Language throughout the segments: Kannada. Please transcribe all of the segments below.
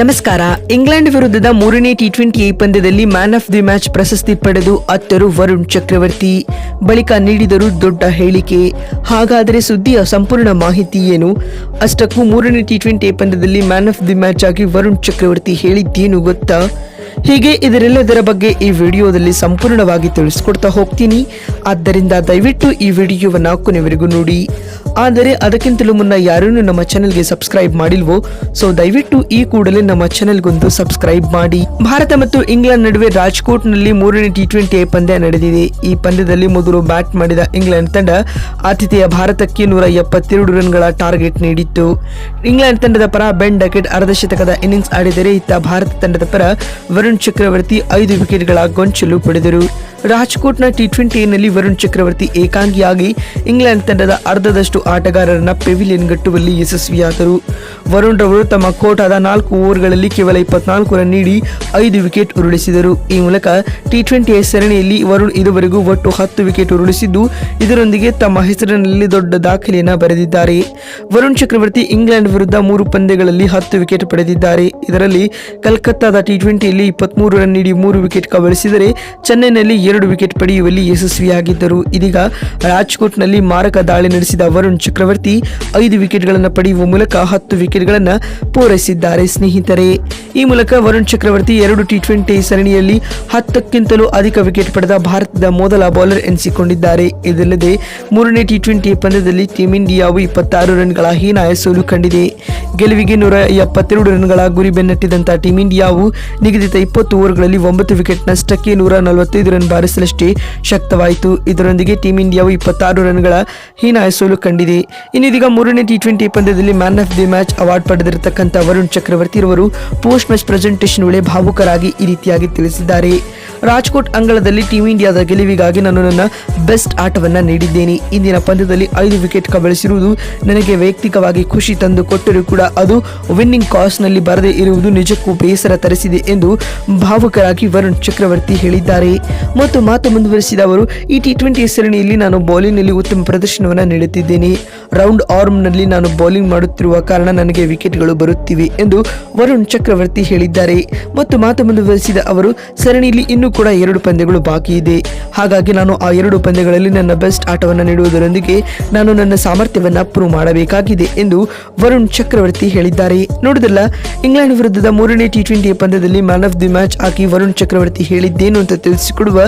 ನಮಸ್ಕಾರ. ಇಂಗ್ಲೆಂಡ್ ವಿರುದ್ಧದ ಮೂರನೇ ಟಿ ಟ್ವೆಂಟಿ ಪಂದ್ಯದಲ್ಲಿ ಮ್ಯಾನ್ ಆಫ್ ದಿ ಮ್ಯಾಚ್ ಪ್ರಶಸ್ತಿ ಪಡೆದು ಅತ್ತರು ವರುಣ್ ಚಕ್ರವರ್ತಿ ಬಳಿಕ ನೀಡಿದರು ದೊಡ್ಡ ಹೇಳಿಕೆ. ಹಾಗಾದರೆ ಸುದ್ದಿಯ ಸಂಪೂರ್ಣ ಮಾಹಿತಿ ಏನು? ಅಷ್ಟಕ್ಕೂ ಮೂರನೇ ಟಿ ಟ್ವೆಂಟಿ ಪಂದ್ಯದಲ್ಲಿ ಮ್ಯಾನ್ ಆಫ್ ದಿ ಮ್ಯಾಚ್ ಆಗಿ ವರುಣ್ ಚಕ್ರವರ್ತಿ ಹೇಳಿದ್ದೇನು ಗೊತ್ತಾ? ಹೀಗೆ ಇದರೆಲ್ಲದರ ಬಗ್ಗೆ ಈ ವಿಡಿಯೋದಲ್ಲಿ ಸಂಪೂರ್ಣವಾಗಿ ತಿಳಿಸ್ಕೊಡ್ತಾ ಹೋಗ್ತೀನಿ. ಆದ್ದರಿಂದ ದಯವಿಟ್ಟು ಈ ವಿಡಿಯೋವನ್ನು ಕೊನೆವರೆಗೂ ನೋಡಿ. ಆದರೆ ಅದಕ್ಕಿಂತಲೂ ಮುನ್ನ ಯಾರೂ ನಮ್ಮ ಚಾನೆಲ್ಗೆ ಸಬ್ಸ್ಕ್ರೈಬ್ ಮಾಡಿಲ್ವೋ, ಸೊ ದಯವಿಟ್ಟು ಈ ಕೂಡಲೇ ನಮ್ಮ ಚಾನೆಲ್ಗೊಂದು ಸಬ್ಸ್ಕ್ರೈಬ್ ಮಾಡಿ. ಭಾರತ ಮತ್ತು ಇಂಗ್ಲೆಂಡ್ ನಡುವೆ ರಾಜ್ಕೋಟ್ನಲ್ಲಿ ಮೂರನೇ ಟಿ ಟ್ವೆಂಟಿ ಪಂದ್ಯ ನಡೆದಿದೆ. ಈ ಪಂದ್ಯದಲ್ಲಿ ಮೊದಲು ಬ್ಯಾಟ್ ಮಾಡಿದ ಇಂಗ್ಲೆಂಡ್ ತಂಡ ಆತಿಥೇಯ ಭಾರತಕ್ಕೆ ನೂರ ಎಪ್ಪತ್ತೆರಡು ರನ್ಗಳ ಟಾರ್ಗೆಟ್ ನೀಡಿತ್ತು. ಇಂಗ್ಲೆಂಡ್ ತಂಡದ ಪರ ಬೆನ್ ಡಕೆಟ್ ಅರ್ಧ ಶತಕದ ಇನ್ನಿಂಗ್ಸ್ ಆಡಿದರೆ ಇತ್ತ ಭಾರತ ತಂಡದ ಪರ ವರುಣ್ ಚಕ್ರವರ್ತಿ ಐದು ವಿಕೆಟ್ಗಳ ಗೊಂಚಲು ಪಡೆದರು. ರಾಜ್ಕೋಟ್ನ ಟಿ ಟ್ವೆಂಟಿಯಲ್ಲಿ ವರುಣ್ ಚಕ್ರವರ್ತಿ ಏಕಾಂಗಿಯಾಗಿ ಇಂಗ್ಲೆಂಡ್ ತಂಡದ ಅರ್ಧದಷ್ಟು ಆಟಗಾರರನ್ನ ಪೆವಿಲಿಯನ್ ಗಟ್ಟುವಲ್ಲಿ ಯಶಸ್ವಿಯಾದರು. ವರುಣ್ ರವರು ತಮ್ಮ ಕೋಟಾದ ನಾಲ್ಕು ಓವರ್ಗಳಲ್ಲಿ ಕೇವಲ ಇಪ್ಪತ್ನಾಲ್ಕು ರನ್ ನೀಡಿ ಐದು ವಿಕೆಟ್ ಉರುಳಿಸಿದರು. ಈ ಮೂಲಕ ಟಿ ಟ್ವೆಂಟಿ ಸರಣಿಯಲ್ಲಿ ವರುಣ್ ಇದುವರೆಗೂ ಒಟ್ಟು ಹತ್ತು ವಿಕೆಟ್ ಉರುಳಿಸಿದ್ದು, ಇದರೊಂದಿಗೆ ತಮ್ಮ ಹೆಸರಿನಲ್ಲಿ ದೊಡ್ಡ ದಾಖಲೆಯನ್ನು ಬರೆದಿದ್ದಾರೆ. ವರುಣ್ ಚಕ್ರವರ್ತಿ ಇಂಗ್ಲೆಂಡ್ ವಿರುದ್ಧ ಮೂರು ಪಂದ್ಯಗಳಲ್ಲಿ ಹತ್ತು ವಿಕೆಟ್ ಪಡೆದಿದ್ದಾರೆ. ಇದರಲ್ಲಿ ಕಲ್ಕತ್ತಾದ ಟಿ ಟ್ವೆಂಟಿಯಲ್ಲಿ ಇಪ್ಪತ್ಮೂರು ರನ್ ನೀಡಿ ಮೂರು ವಿಕೆಟ್ ಕಬಳಿಸಿದರೆ, ಚೆನ್ನೈನಲ್ಲಿ ಎರಡು ವಿಕೆಟ್ ಪಡೆಯುವಲ್ಲಿ ಯಶಸ್ವಿಯಾಗಿದ್ದರು. ಇದೀಗ ರಾಜ್ಕೋಟ್ನಲ್ಲಿ ಮಾರಕ ದಾಳಿ ನಡೆಸಿದ ವರುಣ್ ಚಕ್ರವರ್ತಿ ಐದು ವಿಕೆಟ್ಗಳನ್ನು ಪಡೆಯುವ ಮೂಲಕ ಹತ್ತು ವಿಕೆಟ್ಗಳನ್ನು ಪೂರೈಸಿದ್ದಾರೆ. ಸ್ನೇಹಿತರೆ, ಈ ಮೂಲಕ ವರುಣ್ ಚಕ್ರವರ್ತಿ ಎರಡು ಟಿ ಟ್ವೆಂಟಿ ಸರಣಿಯಲ್ಲಿ ಹತ್ತಕ್ಕಿಂತಲೂ ಅಧಿಕ ವಿಕೆಟ್ ಪಡೆದ ಭಾರತದ ಮೊದಲ ಬೌಲರ್ ಎನಿಸಿಕೊಂಡಿದ್ದಾರೆ. ಇದಲ್ಲದೆ, ಮೂರನೇ ಟಿ ಟ್ವೆಂಟಿ ಪಂದ್ಯದಲ್ಲಿ ಟೀಂ ಇಂಡಿಯಾವು ಇಪ್ಪತ್ತಾರು ರನ್ಗಳ ಹೀನಾಯ ಸೋಲು ಕಂಡಿದೆ. ಗೆಲುವಿಗೆ ನೂರ ಎಪ್ಪತ್ತೆರಡು ರನ್ಗಳ ಗುರಿ ಬೆನ್ನಟ್ಟಿದಂತ ಟೀಂ ಇಂಡಿಯಾವು ನಿಗದಿತ ಇಪ್ಪತ್ತು ಓವರ್ಗಳಲ್ಲಿ ಒಂಬತ್ತು ವಿಕೆಟ್ ನಷ್ಟಕ್ಕೆ ನೂರ ನಲವತ್ತೈದು ರನ್ ಬಾರಿಸಲಷ್ಟೇ ಶಕ್ತವಾಯಿತು. ಇದರೊಂದಿಗೆ ಟೀಂ ಇಂಡಿಯಾವು ಇಪ್ಪತ್ತಾರು ರನ್ಗಳ ಹೀನಾಯ ಸೋಲು ಕಂಡಿದೆ. ಇನ್ನಿದೀಗ ಮೂರನೇ ಟಿ ಟ್ವೆಂಟಿ ಪಂದ್ಯದಲ್ಲಿ man of the match award ಪಡೆದಿರತಕ್ಕಂಥ Varun Chakravarthy ರವರು ಪೋಸ್ಟ್ ಮ್ಯಾಚ್ ಪ್ರೆಸೆಂಟೇಷನ್ ವೇಳೆ ಭಾವುಕರಾಗಿ ಈ ರೀತಿಯಾಗಿ ತಿಳಿಸಿದ್ದಾರೆ. ರಾಜ್ಕೋಟ್ ಅಂಗಳದಲ್ಲಿ ಟೀಂ ಇಂಡಿಯಾದ ಗೆಲುವಿಗಾಗಿ ನಾನು ನನ್ನ ಬೆಸ್ಟ್ ಆಟವನ್ನು ನೀಡಿದ್ದೇನೆ. ಇಂದಿನ ಪಂದ್ಯದಲ್ಲಿ ಐದು ವಿಕೆಟ್ ಕಬಳಿಸಿರುವುದು ನನಗೆ ವೈಯಕ್ತಿಕವಾಗಿ ಖುಷಿ ತಂದು ಕೊಟ್ಟರೂ ಕೂಡ ಅದು ವಿನ್ನಿಂಗ್ ಕಾಸ್ನಲ್ಲಿ ಬರದೇ ಇರುವುದು ನಿಜಕ್ಕೂ ಬೇಸರ ತರಿಸಿದೆ ಎಂದು ಭಾವುಕರಾಗಿ ವರುಣ್ ಚಕ್ರವರ್ತಿ ಹೇಳಿದ್ದಾರೆ. ಮತ್ತು ಮಾತು ಮುಂದುವರಿಸಿದ ಅವರು, ಈ ಟಿ ಟ್ವೆಂಟಿ ಸರಣಿಯಲ್ಲಿ ನಾನು ಬೌಲಿಂಗ್ನಲ್ಲಿ ಉತ್ತಮ ಪ್ರದರ್ಶನವನ್ನು ನೀಡುತ್ತಿದ್ದೇನೆ. ರೌಂಡ್ ಆರ್ಮ್ನಲ್ಲಿ ನಾನು ಬೌಲಿಂಗ್ ಮಾಡುತ್ತಿರುವ ಕಾರಣ ನನಗೆ ವಿಕೆಟ್ಗಳು ಬರುತ್ತಿವೆ ಎಂದು ವರುಣ್ ಚಕ್ರವರ್ತಿ ಹೇಳಿದ್ದಾರೆ. ಮತ್ತು ಮಾತು ಮುಂದುವರಿಸಿದ ಅವರು, ಸರಣಿಯಲ್ಲಿ ಇನ್ನೂ ಕೂಡ ಎರಡು ಪಂದ್ಯಗಳು ಬಾಕಿ ಇದೆ. ಹಾಗಾಗಿ ನಾನು ಆ ಎರಡು ಪಂದ್ಯಗಳಲ್ಲಿ ನನ್ನ ಬೆಸ್ಟ್ ಆಟವನ್ನು ನೀಡುವುದರೊಂದಿಗೆ ನಾನು ನನ್ನ ಸಾಮರ್ಥ್ಯವನ್ನು ಪ್ರೂವ್ ಮಾಡಬೇಕಾಗಿದೆ ಎಂದು ವರುಣ್ ಚಕ್ರವರ್ತಿ ಹೇಳಿದ್ದಾರೆ. ನೋಡಿದಲ್ಲ, ಇಂಗ್ಲೆಂಡ್ ವಿರುದ್ಧದ ಮೂರನೇ ಟಿ ಟ್ವೆಂಟಿ ಪಂದ್ಯದಲ್ಲಿ ಮ್ಯಾನ್ ಆಫ್ ದಿ ಮ್ಯಾಚ್ ಆಗಿ ವರುಣ್ ಚಕ್ರವರ್ತಿ ಹೇಳಿದ್ದೇನು ಅಂತ ತಿಳಿಸಿಕೊಡುವ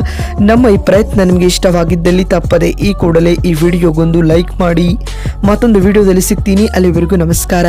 ನಮ್ಮ ಈ ಪ್ರಯತ್ನ ನಿಮಗೆ ಇಷ್ಟವಾಗಿದ್ದಲ್ಲಿ ತಪ್ಪದೆ ಈ ಕೂಡಲೇ ಈ ವಿಡಿಯೋಗೊಂದು ಲೈಕ್ ಮಾಡಿ. ಮತ್ತೊಂದು ವಿಡಿಯೋದಲ್ಲಿ ಸಿಗ್ತೀನಿ. ಅಲ್ಲಿವರೆಗೂ ನಮಸ್ಕಾರ.